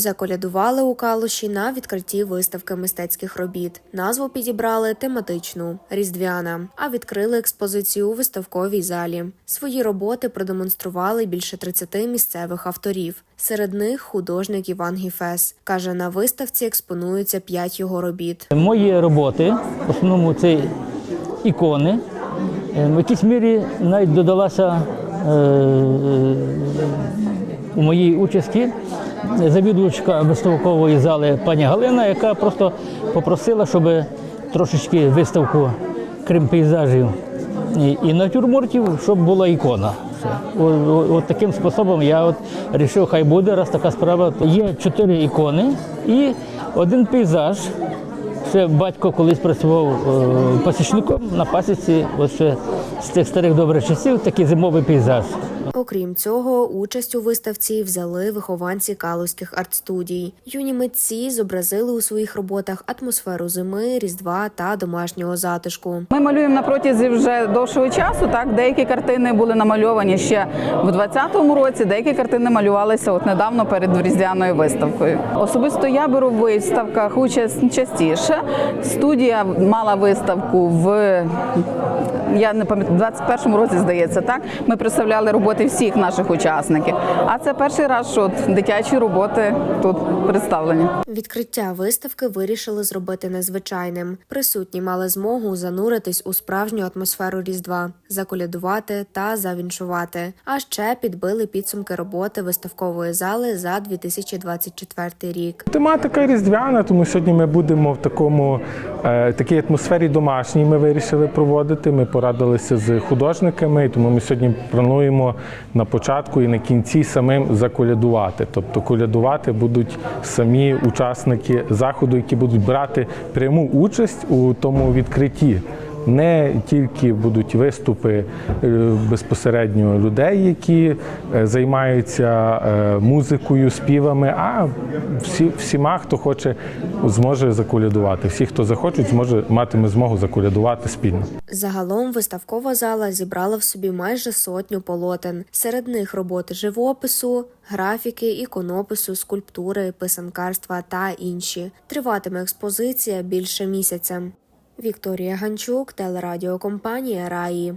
Заколядували у Калуші на відкритті виставки мистецьких робіт. Назву підібрали тематичну різдвяна, а відкрили експозицію у виставковій залі. Свої роботи продемонстрували більше 30 місцевих авторів. Серед них художник Іван Гіфес каже, на виставці експонуються п'ять його робіт. Мої роботи, в основному це ікони. Е, В якійсь мірі навіть додалася е, у моїй участі завідувачка виставкової зали пані Галина, яка просто попросила, щоб трошечки виставку, крім пейзажів і, і натюрмортів, щоб була ікона. О- о- От таким способом я от вирішив, хай буде, раз така справа. Є чотири ікони і один пейзаж. Ще батько колись працював е, пасічником на пасіці, от ще з тих старих добрих часів такий зимовий пейзаж. Окрім цього, участь у виставці взяли вихованці калузьких арт-студій. Юні митці зобразили у своїх роботах атмосферу зими, різдва та домашнього затишку. Ми малюємо на протязі вже довшого часу. Так, деякі картини були намальовані ще в 2020 році, деякі картини малювалися от недавно перед різдвяною виставкою. Особисто я беру в виставках участь частіше. Студія мала виставку в я не пам'ятаю, в 21-му році здається. Так ми представляли роботи всіх наших учасників. А це перший раз, що дитячі роботи тут представлені. Відкриття виставки вирішили зробити незвичайним. Присутні мали змогу зануритись у справжню атмосферу різдва, заколядувати та завіншувати. А ще підбили підсумки роботи виставкової зали за 2024 рік. Тематика різдвяна, тому сьогодні ми будемо в такому такій атмосфері домашній. Ми вирішили проводити. Ми порадилися з художниками, тому ми сьогодні плануємо на початку і на кінці самим заколядувати. Тобто колядувати будуть самі учасники заходу, які будуть брати пряму участь у тому відкритті. Не тільки будуть виступи е, безпосередньо людей, які е, займаються е, музикою, співами, а всі, всіма, хто хоче, зможе заколядувати. Всі, хто захочуть, зможе матиме змогу заколядувати спільно. Загалом виставкова зала зібрала в собі майже сотню полотен. Серед них роботи живопису, графіки, іконопису, скульптури, писанкарства та інші. Триватиме експозиція більше місяця. Вікторія Ганчук, телерадіокомпанія Раї.